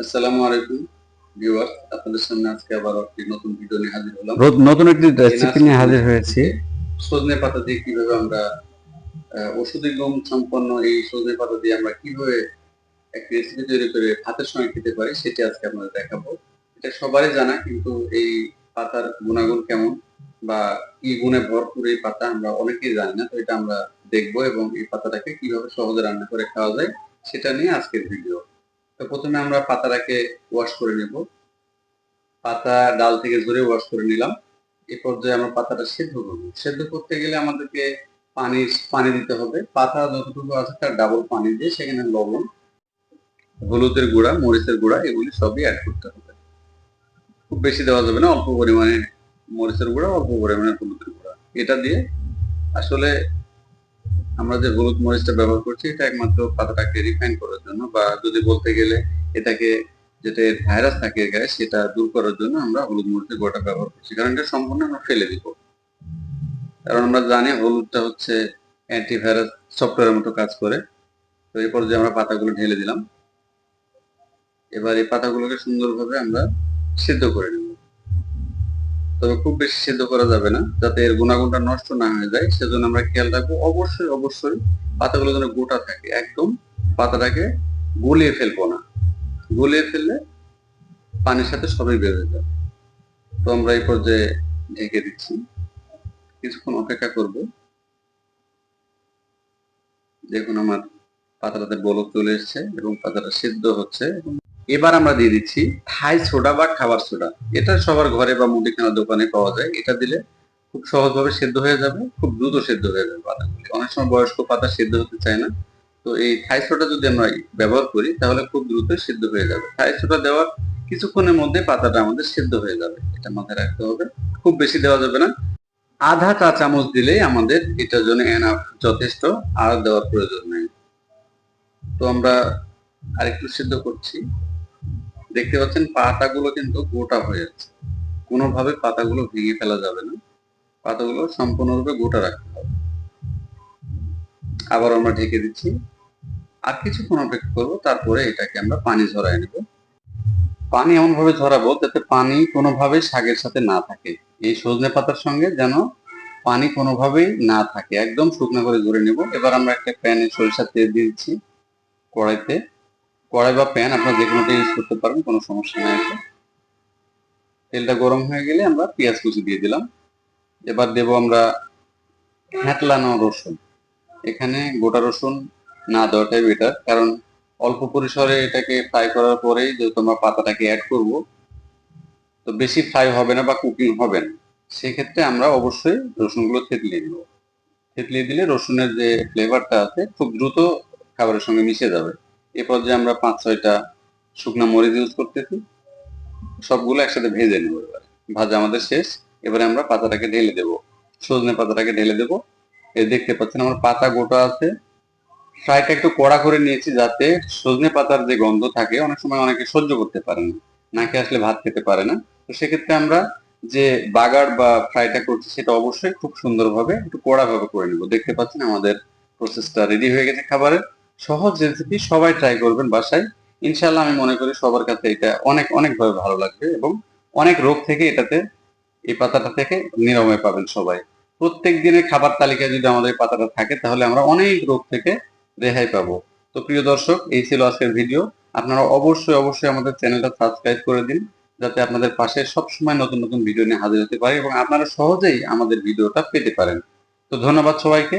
আসসালামু আলাইকুম ভিউয়ার। আপনাদের সামনে আজকে আবার একটি নতুন ভিডিও নিয়ে হাজির হলাম। নতুন একটি রেসিপি নিয়ে হাজির হয়েছি। সজনে পাতা দিয়ে কীভাবে আমরা ঔষধি গুণ সম্পন্ন এই সজনে পাতা দিয়ে আমরা কীভাবে একটি রেসিপি তৈরি করে ভাতের সঙ্গে খেতে পারি সেটি আজকে আপনাদের দেখাবো। এটা সবারই জানা কিন্তু এই পাতার গুণাগুণ কেমন বা কি গুণে ভরপুর এই পাতা আমরা অনেকেই জানি না তো এটা আমরা দেখব এবং এই পাতাটাকে কীভাবে সহজে রান্না করে খাওয়া যায় সেটা নিয়ে আজকের ভিডিও তো প্রথমে আমরা পাতাটাকে ওয়াশ করে নেব। পাতা ডাল থেকে ঝরে ওয়াশ করে নিলাম। এ পর্যায়ে আমরা পাতাটা সেদ্ধ করব। সেদ্ধ করতে গেলে আমাদেরকে পানি পানি দিতে হবে। পাতা যতটুকু আছে তার ডাবল পানি দিয়ে সেখানে লবণ, হলুদের গুঁড়া, মরিচের গুঁড়া এগুলি সবই অ্যাড করতে হবে। খুব বেশি দেওয়া যাবে না, অল্প পরিমাণে মরিচের গুঁড়া, অল্প পরিমাণে হলুদের গুঁড়া। এটা দিয়ে আসলে আমরা যে হলুদ মরিচটা ব্যবহার করছি, এটা একমাত্র পাতাটাকে রিফাইন করার জন্য বা যদি বলতে গেলে এটাকে যেটা ভাইরাস থাকে গায়ে, সেটা দূর করার জন্য আমরা হলুদ মরিচের গোটা ব্যবহার করছি। কারণ এটা সম্পূর্ণ আমরা ফেলে দিব। কারণ আমরা জানি হলুদটা হচ্ছে অ্যান্টিভাইরাস সফটওয়্যারের মতো কাজ করে। তো এরপর যে আমরা পাতাগুলো ঢেলে দিলাম, এবার এই পাতাগুলোকে সুন্দরভাবে আমরা সিদ্ধ করে নেব। তবে খুব বেশি সিদ্ধ করা যাবে না, যাতে এর গুণাগুণটা নষ্ট না হয়ে যায়। সেজন্য আমরা খেয়াল রাখব, অবশ্যই অবশ্যই পাতাগুলো যেন গোটা থাকে। একদম পাতাটাকে গলিয়ে ফেলব না। গলিয়ে ফেললে পানির সাথে সবই বের হয়ে যাবে। তো আমরা এই পর্যায়ে ঢেকে দিচ্ছি। কিছুক্ষণ অপেক্ষা করব। দেখুন, আমার পাতাটাতে বলক চলে এসেছে এবং পাতাটা সিদ্ধ হচ্ছে। এবং এবার আমরা দিয়ে দিচ্ছি থাই সোডা বা খাবার সোডা। এটা সবার ঘরে বা মুদিখানার দোকানে পাওয়া যায়। এটা দিলে খুব সহজভাবে সেদ্ধ হয়ে যাবে, খুব দ্রুত সেদ্ধ হয়ে যাবে পাতাগুলি অনেক সময় বয়স্ক পাতা সেদ্ধ হতে চায় না। তো এই থাই সোডা যদি আমরা ব্যবহার করি, তাহলে খুব দ্রুত সেদ্ধ হয়ে যাবে। থাই সোডা দেওয়ার কিছুক্ষণের মধ্যে পাতাটা আমাদের সেদ্ধ হয়ে যাবে। এটা মাথায় রাখতে হবে। খুব বেশি দেওয়া যাবে না। আধা চা চামচ দিলেই আমাদের এটার জন্য এনাফ যথেষ্ট, আর দেওয়ার প্রয়োজন নেই। তো আমরা আরেকটু সেদ্ধ করছি। দেখতে পাচ্ছেন পাতাগুলো কিন্তু গোটা হয়ে যাচ্ছে। কোনোভাবে পাতাগুলো ভেঙে ফেলা যাবে না। পাতাগুলো সম্পূর্ণরূপে গোটা রাখতে হবে। আবার আমরা ঢেকে দিচ্ছি। আর কিছুক্ষণ অপেক্ষা করব, তারপরে এটাকে আমরা পানি ঝরাই নেব। পানি এমন ভাবে ঝরাবো যাতে পানি কোনোভাবে শাকের সাথে না থাকে। এই সজনে পাতার সঙ্গে যেন পানি কোনোভাবেই না থাকে। একদম শুকনো করে ধরে নেব। এবার আমরা একটা প্যানে সরিষার তেল দিয়ে দিচ্ছি কড়াইতে। কড়াই বা প্যান আপনারা যে কোনোটা ইউজ করতে পারেন কোনো সমস্যা নেই। তেলটা গরম হয়ে গেলে আমরা পেঁয়াজ কুচি দিয়ে দিলাম। এবার দেব আমরা হ্যাঁটলানো রসুন। এখানে গোটা রসুন না দেওয়াটাই বেটার কারণ অল্প পরিসরে এটাকে ফ্রাই করার পরেই যেহেতু আমরা পাতাটাকে অ্যাড করব, তো বেশি ফ্রাই হবে না বা কুকিং হবে না। সেক্ষেত্রে আমরা অবশ্যই রসুনগুলো থেতলিয়ে দেব। থেতলিয়ে দিলে রসুনের যে ফ্লেভারটা আছে, খুব দ্রুত খাবারের সঙ্গে মিশে যাবে। এরপর যে আমরা পাঁচ, ছয়টা শুকনা মরিচ ইউজ করতেছি। সবগুলো একসাথে ভেজে নেব এবার। ভাজা আমাদের শেষ। এবারে আমরা পাতাটাকে ঢেলে দেব। সজনে পাতাটাকে ঢেলে দেব। এই দেখতে পাচ্ছেন আমার পাতা গোটা আছে। ফ্রাইটা একটু কড়া করে নিয়েছি যাতে সজনে পাতার যে গন্ধ থাকে, অনেক সময় অনেকে সহ্য করতে পারে না। নাকে আসলে ভাত খেতে পারে না। তো সেক্ষেত্রে আমরা যে বাগার বা ফ্রাইটা করছি, সেটা অবশ্যই খুব সুন্দরভাবে একটু কড়াভাবে করে নেব। দেখতে পাচ্ছেন আমাদের প্রসেসটা রেডি হয়ে গেছে খাবারের। সহজ রেসিপি সবাই ট্রাই করবেন বাসায়। ইনশাল্লাহ আমি মনে করি সবার কাছে এটা অনেক অনেক ভাবে ভালো লাগবে এবং অনেক রোগ থেকে এটাতে, এই পাতাটা থেকে নিরাময় পাবেন সবাই। প্রত্যেক দিনের খাবার তালিকায় যদি আমাদের পাতাটা থাকে, তাহলে আমরা অনেক রোগ থেকে রেহাই পাবো। তো প্রিয় দর্শক, এই ছিল আজকের ভিডিও আপনারা অবশ্যই অবশ্যই আমাদের চ্যানেলটা সাবস্ক্রাইব করে দিন, যাতে আপনাদের পাশে সবসময় নতুন নতুন ভিডিও নিয়ে হাজির হতে পারে এবং আপনারা সহজেই আমাদের ভিডিওটা পেতে পারেন। তো ধন্যবাদ সবাইকে।